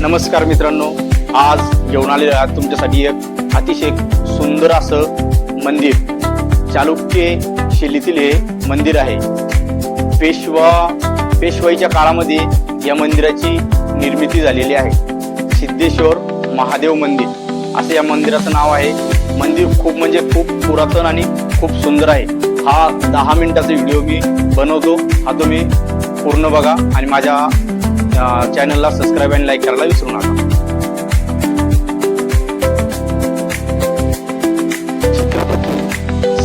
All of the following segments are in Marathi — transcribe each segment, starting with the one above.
नमस्कार मित्रांनो. आज घेऊन आलेलो आहे तुमच्यासाठी एक अतिशय सुंदर असं मंदिर. चालुक्य शैलीतील हे मंदिर आहे. पेशवा पेशवाईच्या काळामध्ये या मंदिराची निर्मिती झालेली आहे. सिद्धेश्वर महादेव मंदिर. असं या मंदिराचं नाव आहे. मंदिर खूप म्हणजे खूप पुरातन आणि खूप सुंदर आहे. हा दहा मिनिटाचा व्हिडिओ मी बनवतो. हा तुम्ही पूर्ण बघा आणि माझ्या चॅनलला सबस्क्राईब आणि लाईक करायला विसरू नका.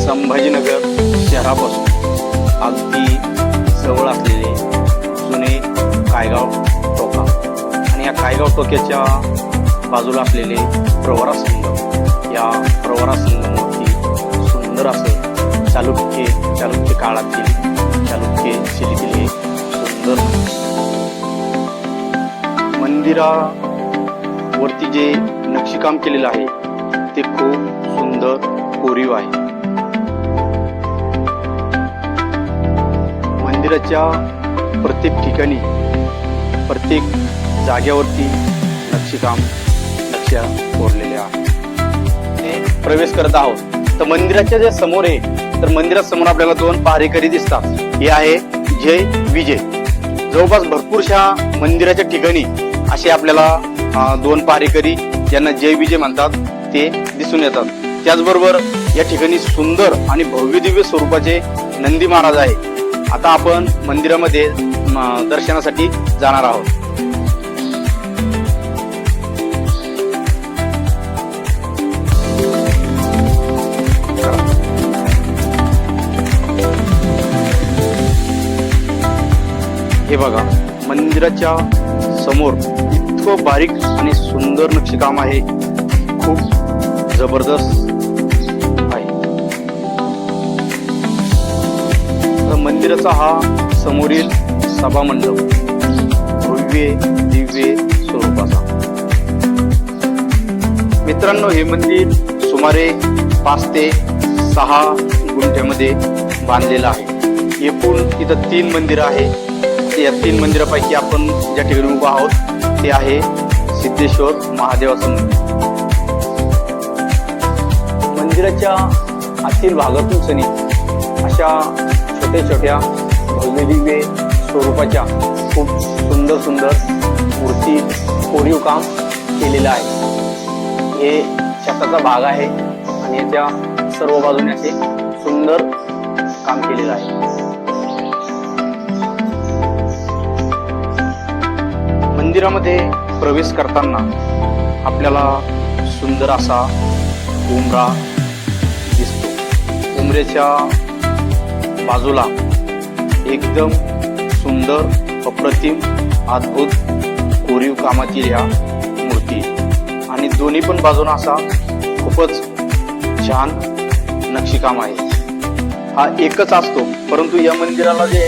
संभाजीनगर शहरापासून अगदी जवळ असलेले जुने कायगाव टोका. आणि या कायगाव टोक्याच्या बाजूला असलेले प्रवरा संगम या प्रवरा संगमवरती सुंदर असं चालुक्य चालुक्य काळातील चालुक्य शैलीतील सुंदर मंदिरावरती जे नक्षीकाम केलेलं आहे ते खूप सुंदर कोरीव आहे. मंदिराच्या प्रत्येक ठिकाणी प्रत्येक जाग्यावरती नक्षीकाम नक्षा कोरलेले आहे ते प्रवेश करत आहोत. तर मंदिराच्या जे समोर आहे तर मंदिरासमोर आपल्याला दोन पहारेकरी दिसतात. हे आहे जय विजय. जवळपास भरपूरशा मंदिराच्या ठिकाणी असे आपल्याला दोन पारेकरी ज्यांना जय विजय म्हणतात ते दिसून येतात. त्याचबरोबर या ठिकाणी सुंदर आणि भव्यदिव्य स्वरूपाचे नंदी महाराज आहे आता आपण मंदिरामध्ये दर्शनासाठी जाणार आहोत. हे बघा. मंदिराच्या समोर इतकं बारीक आणि सुंदर नक्षीकाम आहे. खूप जबरदस्त आहे. तर मंदिराचा हा समोरील सभा मंडप भव्य दिव्य स्वरूपाचा. मित्रांनो हे मंदिर सुमारे पाच ते सहा गुंठ्यामध्ये बांधलेलं आहे. एकूण इथं तीन मंदिरं आहे या तीन मंदिरापैकी आपण ज्या ठिकाणी उभा आहोत ते आहे सिद्धेश्वर महादेवाचं मंदिर. मंदिराच्या आतील भागातून सनी अशा छोट्या छोट्या भव्य दिव्य स्वरूपाच्या खूप सुंदर सुंदर मूर्ती कोरीव काम केलेलं आहे. हे छताचा भाग आहे आणि याच्या सर्व बाजूने असे सुंदर काम केलेलं आहे. मंदिरामध्ये प्रवेश करताना आपल्याला सुंदर असा उमरा दिसतो. उमरेच्या बाजूला एकदम सुंदर अप्रतिम अद्भुत कोरीव कामातील ह्या मूर्ती आणि दोन्ही पण बाजूला असा खूपच छान नक्षीकाम आहे. हा एकच असतो परंतु या मंदिराला जे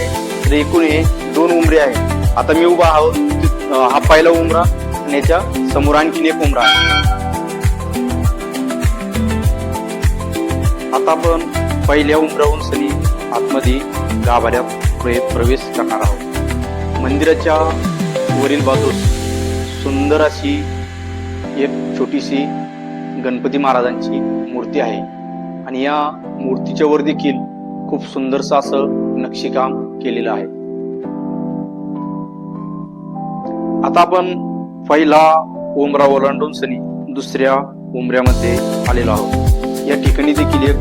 एकूण हे दोन उमरे आहे आता मी उभा आहोत. हा पहिला उमरा आणि याच्या समोर आणखीन एक उमरा आहे. आता आपण पहिल्या उमराहून सनी आतमध्ये गाभाऱ्यात प्रवेश करणार आहोत. मंदिराच्या वरील बाजूस सुंदर अशी एक छोटीशी गणपती महाराजांची मूर्ती आहे. आणि या मूर्तीच्या वर देखील खूप सुंदरसं असं नक्षीकाम केलेलं आहे. आता आपण पहिला उमरा ओलांडून सनी दुसऱ्या उमऱ्यामध्ये आलेलो आहोत. या ठिकाणी देखील एक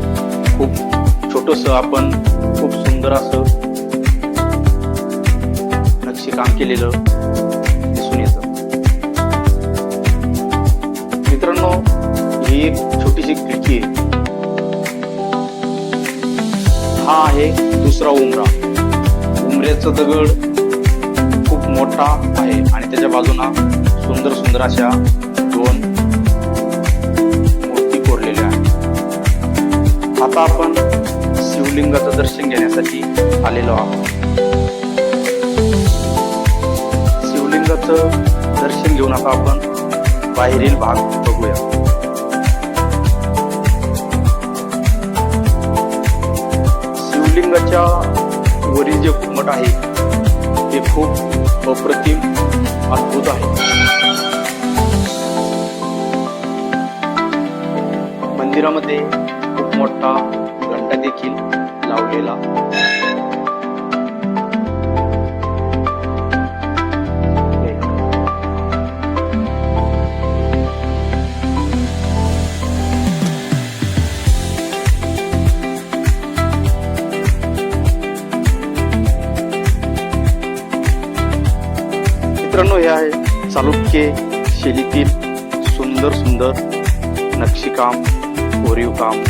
खूप छोटस आपण खूप सुंदर असं नक्षीकाम केलेलं दिसून येतं. मित्रांनो ही एक छोटीशी खिडकी आहे. हा आहे दुसरा उमरा. उमऱ्याचा दगड मोठा आहे आणि त्याच्या बाजूला सुंदर सुंदर अशा दोन मूर्ती कोरलेल्या आहेत. आता आपण शिवलिंगाचं दर्शन घेण्यासाठी आलेलो आहोत. शिवलिंगाचं दर्शन घेऊन आता आपण बाहेरील भाग बघूया. शिवलिंगाच्या वरील जे घुमट आहे ते खूप अप्रतिम अद्भुत आहे. मंदिरामध्ये खूप मोठा घंटा देखील लावलेला. मित्रांनो हे आहे चालुक्य शैलीतील सुंदर सुंदर नक्षीकाम कोरीव काम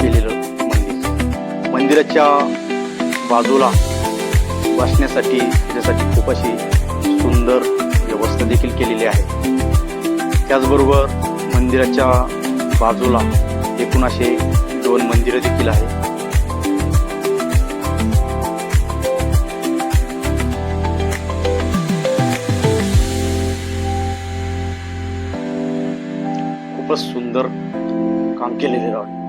केलेलं मंदिर. मंदिराच्या बाजूला बसण्यासाठी त्यासाठी खूप अशी सुंदर व्यवस्था देखील केलेली आहे. त्याचबरोबर मंदिराच्या बाजूला एकूण असे दोन मंदिरं देखील आहेत. खूपच सुंदर काम केलेले आहे.